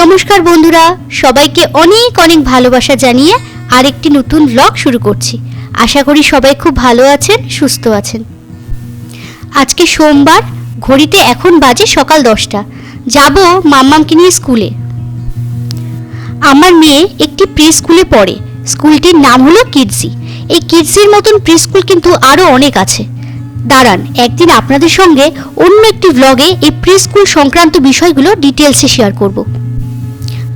নমস্কার বন্ধুরা, সবাইকে অনেক অনেক ভালোবাসা জানিয়ে আরেকটি নতুন ব্লগ শুরু করছি। আশা করি সবাই খুব ভালো আছেন, সুস্থ আছেন। আজকে সোমবার, ঘড়িতে এখন বাজে সকাল দশটা। যাব মাম্মামকে নিয়ে স্কুলে। আমার মেয়ে একটি প্রি স্কুলে পড়ে। স্কুলটির নাম হলো কিডসি। এই কিডসির মতন প্রি স্কুল কিন্তু আরও অনেক আছে। দাঁড়ান, একদিন আপনাদের সঙ্গে অন্য একটি ব্লগে এই প্রি স্কুল সংক্রান্ত বিষয়গুলো ডিটেলসে শেয়ার করব।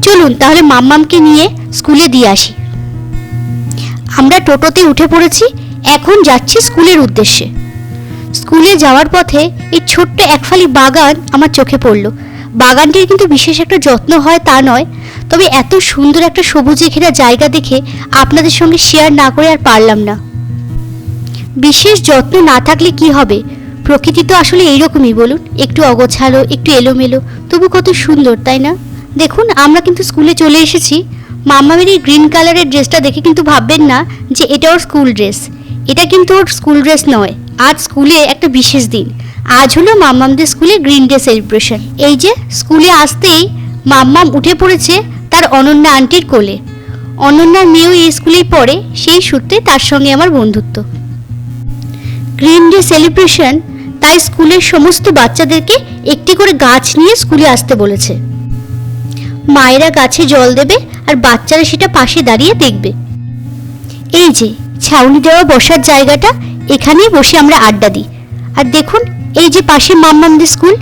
চলুন, তাহলে মাম্মামকে নিয়ে স্কুলে দিয়ে আসি। আমরা টোটোতে উঠে পড়েছি, এখন যাচ্ছি স্কুলের উদ্দেশ্যে। স্কুলে যাওয়ার পথে এই ছোট্ট একফালি বাগান আমার চোখে পড়ল। বাগানটির কিন্তু বিশেষ একটা যত্ন হয় তা নয়, তবে এত সুন্দর একটা সবুজে ঘেরা জায়গা দেখে আপনাদের সঙ্গে শেয়ার না করে আর পারলাম না। বিশেষ যত্ন না থাকলে কি হবে? প্রকৃতি তো আসলে এইরকমই, বলুন। একটু অগোছালো, একটু এলোমেলো, তবু কত সুন্দর, তাই না? দেখুন, আমরা কিন্তু স্কুলে চলে এসেছি। মাম্মামের এই গ্রিন কালারের ড্রেসটা দেখে কিন্তু ভাববেন না যে এটা ওর স্কুল ড্রেস। এটা কিন্তু ওর স্কুল ড্রেস নয়, আজ স্কুলে একটা বিশেষ দিন। আজ হলো মাম্মামদের স্কুলে গ্রিন ডে সেলিব্রেশন। এই যে, স্কুলে আসতেই মাম্মাম উঠে পড়েছে তার অনন্যা আন্টির কোলে। অনন্যার মেয়েও এই স্কুলেই পড়ে, সেই সূত্রে তার সঙ্গে আমার বন্ধুত্ব। গ্রিন ডে সেলিব্রেশন তাই স্কুলের সমস্ত বাচ্চাদেরকে একটি করে গাছ নিয়ে স্কুলে আসতে বলেছে। মায়েরা গাছে জল দেবে আর বাচ্চারা সেটা পাশে দাঁড়িয়ে দেখবে। এই যে, ছাউনি দেওয়া বসার জায়গাটা, এখানেই বসে আমরা আড্ডা দিই। আর দেখুন, এই যে পাশে মাম্মামদের স্কুল।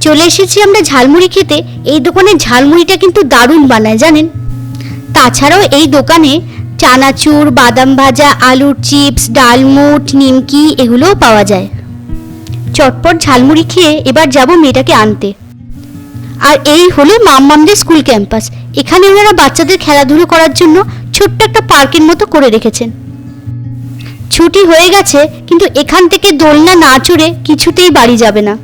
চলে এসেছি আমরা ঝালমুড়ি খেতে। এই দোকানের ঝালমুড়িটা কিন্তু দারুণ বানায়, জানেন? তাছাড়াও এই দোকানে চানাচুর, বাদাম ভাজা, আলুর চিপস ডালমুট নিমকি, এগুলোও পাওয়া যায়। চটপট ঝালমুড়ি খেয়ে এবার যাব মেয়েটাকে আনতে। আর এই হলো মাম্মামদের স্কুল ক্যাম্পাস। এখানে ওনারা বাচ্চাদের খেলাধুলো করার জন্য ছোট্ট একটা পার্কের মতো করে রেখেছেন। ছুটি হয়ে গেছে, কিন্তু এখান থেকে দোলনা না চড়ে কিছুতেই বাড়ি যাবে না।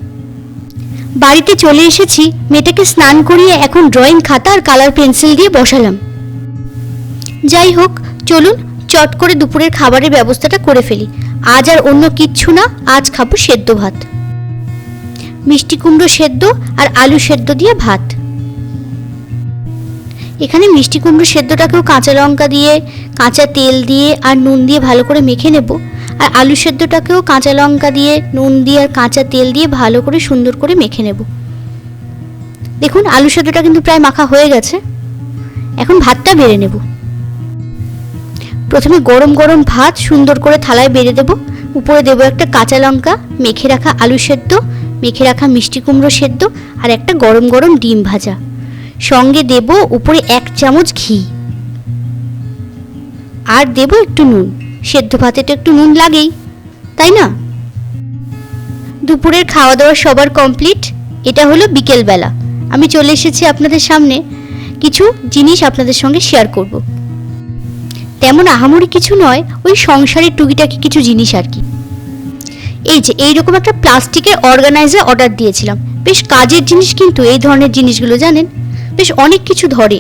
বাড়িতে চলে এসেছি, মেয়েটাকে স্নান করিয়ে এখন ড্রয়িং খাতা আর কালার পেন্সিল দিয়ে বসালাম। যাই হোক, চলুন চট করে দুপুরের খাবারের ব্যবস্থাটা করে ফেলি। আজ আর অন্য কিচ্ছু না, আজ খাব সেদ্ধ ভাত। মিষ্টি কুমড়ো সেদ্ধ আর আলু সেদ্ধ দিয়ে ভাত। এখানে মিষ্টি কুমড়ো সেদ্ধটাকেও কাঁচা লঙ্কা দিয়ে, কাঁচা তেল দিয়ে আর নুন দিয়ে ভালো করে মেখে নেব। আর আলু সেদ্ধটাকেও কাঁচা লঙ্কা দিয়ে, নুন দিয়ে আর কাঁচা তেল দিয়ে ভালো করে সুন্দর করে মেখে নেব। দেখুন, আলু সেদ্ধটা কিন্তু প্রায় মাখা হয়ে গেছে। এখন ভাতটা বেড়ে নেব। প্রথমে গরম গরম ভাত সুন্দর করে থালায় বেড়ে দেব। উপরে দেবো একটা কাঁচা লঙ্কা, মেখে রাখা আলু সেদ্ধ মেখে রাখা মিষ্টি কুমড়ো সেদ্ধ আর একটা গরম গরম ডিম ভাজা। সঙ্গে দেব উপরে এক চামচ ঘি। আর দেব একটু নুন। সেদ্ধ ভাতে তো একটু নুন লাগেই, তাই না? দুপুরের খাওয়া দাওয়া সবার কমপ্লিট। এটা হলো বিকেলবেলা। আমি চলে এসেছি আপনাদের সামনে। কিছু জিনিস আপনাদের সঙ্গে শেয়ার করব। তেমন আহামরি কিছু নয়, ওই সংসারের টুকিটাকি কিছু জিনিস আর কি। এই যে এইরকম একটা প্লাস্টিকের অর্গানাইজার অর্ডার দিয়েছিলাম। বেশ কাজের জিনিস কিন্তু এই ধরনের জিনিসগুলো, জানেন? বেশ অনেক কিছু ধরে।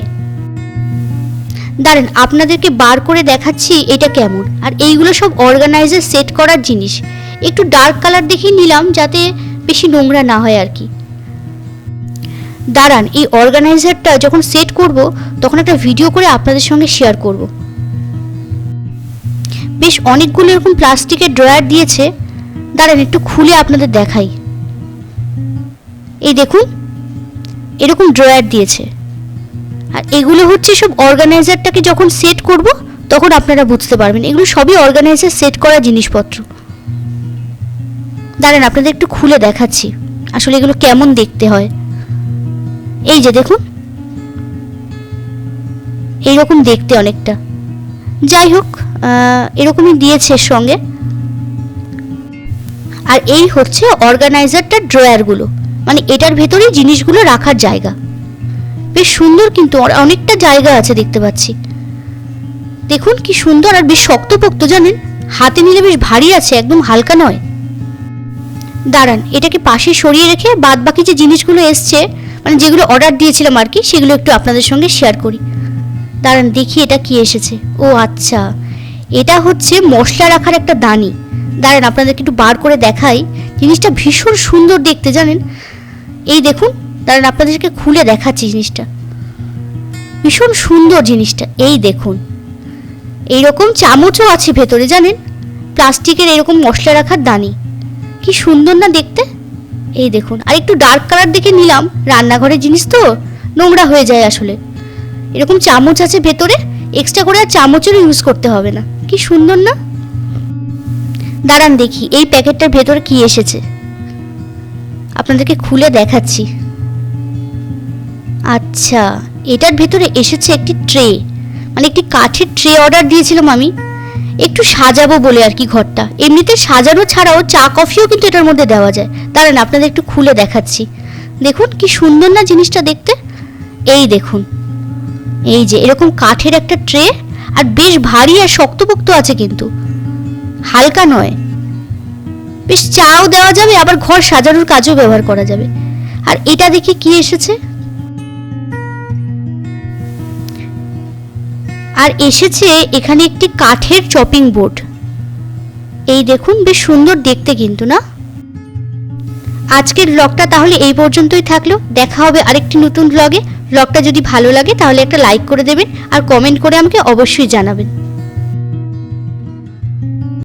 দাঁড়ান, আপনাদেরকে বার করে দেখাচ্ছি এটা কেমন। আর এইগুলো সব অর্গানাইজার সেট করার জিনিস। একটু ডার্ক কালার দেখেই নিলাম, যাতে বেশি নোংরা না হয় আর কি। দাঁড়ান, এই অর্গানাইজারটা যখন সেট করব, তখন একটা ভিডিও করে আপনাদের সঙ্গে শেয়ার করব। বেশ অনেকগুলো এরকম প্লাস্টিকের ড্রয়ার দিয়েছে। দাঁড়ান, একটু খুলে আপনাদের দেখাই। এই দেখুন, এরকম ড্রয়ার দিয়েছে। আর এগুলো হচ্ছে সব অর্গানাইজারটাকে যখন সেট করব, তখন আপনারা বুঝতে পারবেন। এগুলো সবই অর্গানাইজার সেট করা জিনিসপত্র। দাঁড়ান, আপনাদের একটু খুলে দেখাচ্ছি। আসলে এগুলো কেমন দেখতে হয়। এই যে দেখুন, এইরকম দেখতে অনেকটা। যাই হোক এরকমই দিয়েছে সঙ্গে। আর এই হচ্ছে অর্গানাইজারটার ড্রয়ারগুলো মানে এটার ভেতরেই জিনিসগুলো রাখার জায়গা। বেশ সুন্দর কিন্তু অনেকটা জায়গা আছে দেখতে পাচ্ছি। দেখুন কি সুন্দর আর বেশ শক্তপোক্ত, জানেন? হাতে নিলে বেশ ভারী আছে, একদম হালকা নয়। দাঁড়ান, এটাকে পাশে সরিয়ে রেখে বাদ বাকি যে জিনিসগুলো এসছে মানে যেগুলো অর্ডার দিয়েছিলাম আর কি, সেগুলো একটু আপনাদের সঙ্গে শেয়ার করি। দাঁড়ান, দেখি এটা কি এসেছে। ও আচ্ছা এটা হচ্ছে মশলা রাখার একটা দানি। দাঁড়ান, আপনাদেরকে একটু বার করে দেখাই। জিনিসটা ভীষণ সুন্দর দেখতে, জানেন? এই দেখুন, দাঁড়ান, আপনাদেরকে খুলে দেখাচ্ছি জিনিসটা। ভীষণ সুন্দর জিনিসটা, এই দেখুন। এইরকম চামচও আছে ভেতরে, জানেন? প্লাস্টিকের এরকম মশলা রাখার দানি। কি সুন্দর না দেখতে? এই দেখুন, আর একটু ডার্ক কালার দেখে নিলাম, রান্নাঘরের জিনিস তো, নোংরা হয়ে যায় আসলে। এরকম চামচ আছে ভেতরে এক্সট্রা করে আর চামচেরও ইউজ করতে হবে না। কি সুন্দর না? দাঁড়ান দেখি, এই প্যাকেটটার ভেতরে কি এসেছে? আপনাদেরকে খুলে দেখাচ্ছি। আচ্ছা এটার ভেতরে এসেছে একটি ট্রে মানে একটি কাঠের ট্রে অর্ডার দিয়েছিলাম আমি। একটু সাজাবো বলে আর কি ঘরটা। এমনিতে সাজানো ছাড়াও চা, কফিও কিন্তু এটার মধ্যে দেওয়া যায়। দাঁড়ান, আপনাদের একটু খুলে দেখাচ্ছি। দেখুন, কি সুন্দর না জিনিসটা দেখতে? এই দেখুন। এই যে, এরকম কাঠের একটা ট্রে, আর বেশ ভারী আর শক্তপোক্ত আছে কিন্তু। হালকা নয়। বেশ চাও দেওয়া যাবে, আবার ঘর সাজানোর কাজেও ব্যবহার করা যাবে। আর এটা দেখি কি এসেছে? আর এসেছে এখানে একটি কাঠের চপিং বোর্ড এই দেখুন, বেশ সুন্দর দেখতে কিন্তু, না? আজকের ব্লগটা তাহলে এই পর্যন্তই থাকল। দেখা হবে আরেকটি নতুন ব্লগে ব্লগটা যদি ভালো লাগে, তাহলে একটা লাইক করে দেবেন আর কমেন্ট করে আমাকে অবশ্যই জানাবেন।